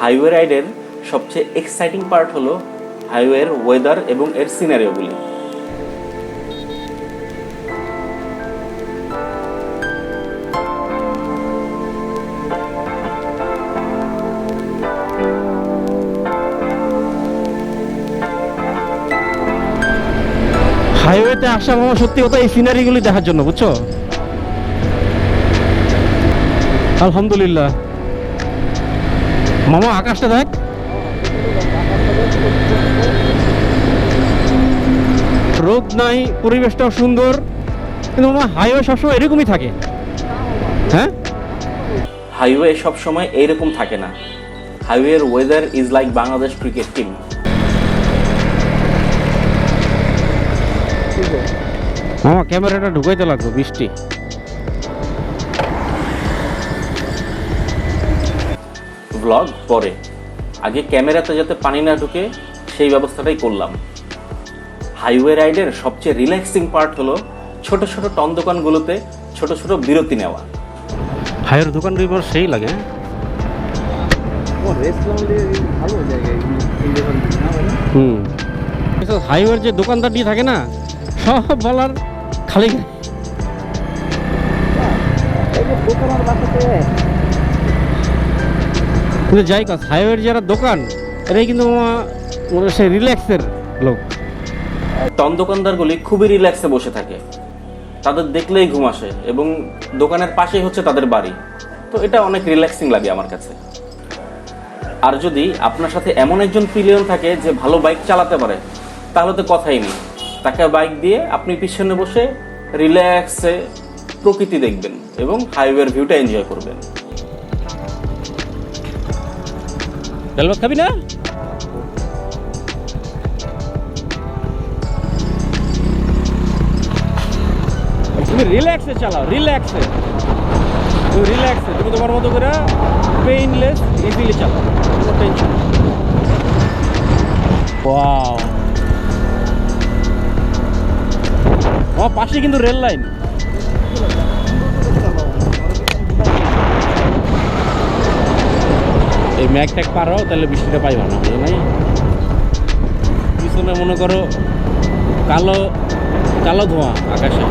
Highway রাইডের সবচেয়ে exciting part হলো হাইওয়ের ওয়েদার এবং এর সিনারিওগুলি হাইওয়েতে আসা মামা সত্যি কথা এই সিনারিগুলি দেখার জন্য, বুঝছ? আলহামদুলিল্লাহ। মামা আকাশটা দেখ। রোদ নাই পরিবেশটাও সুন্দর। কিন্তু মামা হাইওয়ে সবসময় এরকমই থাকে। হ্যাঁ? হাইওয়ে সবসময় এইরকম থাকে না। হাইওয়ের weather is like Bangladesh cricket team মামা ক্যামেরাটা ঢুকাইতে লাগবে বৃষ্টি। ব্লগ পরে। আগে ক্যামেরাতে যাতে পানি না ঢুকে সেই ব্যবস্থাটাই করলাম। হাইওয়ে রাইডের সবচেয়ে রিল্যাক্সিং পার্ট হলো ছোট ছোট টন দোকানগুলোতে ছোট ছোট বিরতি নেওয়া। হাইওয়ের দোকান দুইবার সেই লাগে। হুম। হাইওয়ের যে দোকানদার দিয়ে থাকে না সব বলার খালি দোকানের বাসাতে কিন্তু যাই কাজ হাইওয়ের যারা দোকান এটাই কিন্তু সে রিল্যাক্সের লোক। টন দোকানদারগুলি খুবই রিল্যাক্সে বসে থাকে। তাদের দেখলেই ঘুম আসে এবং দোকানের পাশেই হচ্ছে তাদের বাড়ি। তো এটা অনেক রিল্যাক্সিং লাগে আমার কাছে। আর যদি আপনার সাথে এমন একজন পিলিয়ন থাকে যে ভালো বাইক চালাতে পারে, তাহলে তো কথাই নেই। তাকে বাইক দিয়ে আপনি পিছনে বসে রিল্যাক্সে প্রকৃতি দেখবেন এবং হাইওয়ের ভিউটা এনজয় করবেন। ডালভাত খাবি না? তুমি রিল্যাক্সে চালাও রিল্যাক্সে তুমি রিল্যাক্সে তুমি তোমার মতো করে পেইনলেস ইজিলি চালাও। টেনশন আমার পাশে কিন্তু রেল লাইন এই ম্যাগ ট্যাগ পার হও তাহলে বৃষ্টিটা পাইবা না। বুঝো নাই। পিছনে মনে করো কালো কালো ধোঁয়া আকাশে।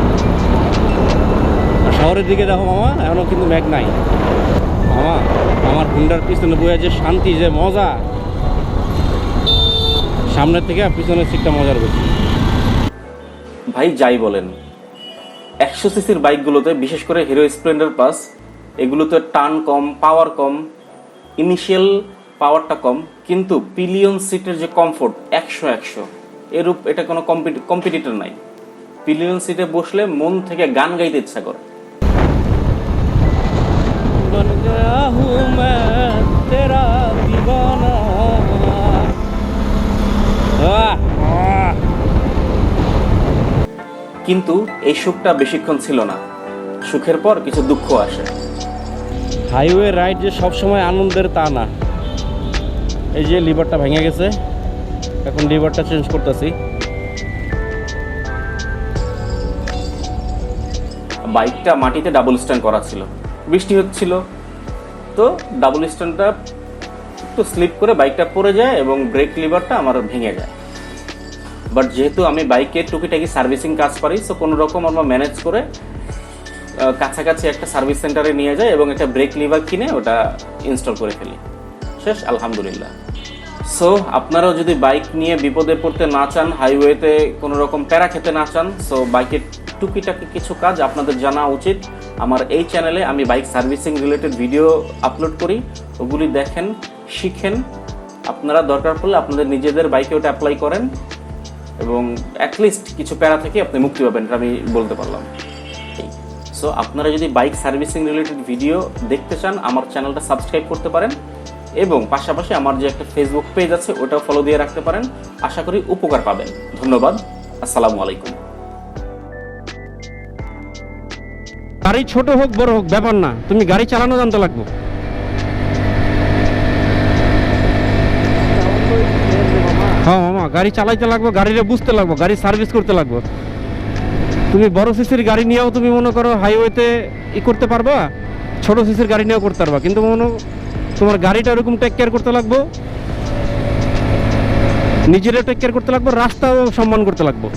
শহরের দিকে দেখো মামা, এখনও কিন্তু ম্যাগ নাই। মামা, আমার হুন্ডার পিছনে বয়ে যে শান্তি, যে মজা। সামনের থেকে পিছনের সিটটা মজার বেশি। ভাই, যাই বলেন। একশো সিসির বাইকগুলোতে, বিশেষ করে হিরো স্প্লেন্ডার প্লাস এগুলোতে টান কম, পাওয়ার কম ইনিশিয়াল পাওয়ারটা কম, কিন্তু পিলিয়ন সিটের যে কমফোর্ট একশো একশো, এরূপ এটা কোনো কম্পিটিটর নাই। পিলিয়ন সিটে বসলে মন থেকে গান গাইতে ইচ্ছা করে। কিন্তু এই সুখটা বেশিক্ষণ ছিল না। সুখের পর কিছু দুঃখ আসে। হাইওয়ে রাইড যে সবসময় আনন্দের তা না। এই যে লিভারটা ভেঙে গেছে, এখন লিভারটা চেঞ্জ করতেছি। বাইকটা মাটিতে ডাবল স্ট্যান্ড করা ছিল। বৃষ্টি হচ্ছিল, তো ডাবল স্ট্যান্ডটা একটু স্লিপ করে বাইকটা পড়ে যায় এবং ব্রেক লিভারটা আমার ভেঙে যায়। বাট যেহেতু আমি বাইকে টুকিটাকি সার্ভিসিং কাজ পারি সো কোনো রকম আমরা ম্যানেজ করে কাছাকাছি একটা সার্ভিস সেন্টারে নিয়ে যাই এবং একটা ব্রেক লিভার কিনে ওটা ইনস্টল করে ফেলি। শেষ, আলহামদুলিল্লাহ। সো আপনারাও যদি বাইক নিয়ে বিপদে পড়তে না চান হাইওয়েতে কোনো রকম প্যারা খেতে না চান সো বাইকের টুকিটাকি কিছু কাজ আপনাদের জানা উচিত। আমার এই চ্যানেলে আমি bike servicing related video upload করি। ওগুলি দেখেন, শিখেন। আপনারা দরকার পড়লে আপনাদের নিজেদের বাইকে ওটা অ্যাপ্লাই করেন। এবং অ্যাটলিস্ট কিছু প্যারা থেকে আপনি মুক্তি পাবেন আমি বলতে পারলাম। সো আপনারা যদি বাইক সার্ভিসিং রিলেটেড ভিডিও দেখতে চান, আমার চ্যানেলটা সাবস্ক্রাইব করতে পারেন এবং পাশাপাশি আমার যে একটা ফেসবুক পেজ আছে, ওটাও ফলো দিয়ে রাখতে পারেন। আশা করি উপকার পাবেন। ধন্যবাদ। আসসালামু আলাইকুম। গাড়ি ছোট হোক, বড় হোক, ব্যাপার না। তুমি গাড়ি চালানো জানতে লাগবো। হ্যাঁ মামা, গাড়ি চালাইতে লাগবো গাড়িটা বুঝতে লাগবো, গাড়ি সার্ভিস করতে লাগবে। তুমি বড় সিসির গাড়ি নিয়েও তুমি মনে করো হাইওয়েতে ই করতে পারবা, ছোট সিসির গাড়ি নিয়েও করতে পারবা। কিন্তু মনে তোমার গাড়িটা ওরকম টেক কেয়ার করতে লাগবো, নিজেরও টেক কেয়ার করতে লাগবো, রাস্তাও সম্মান করতে লাগবো।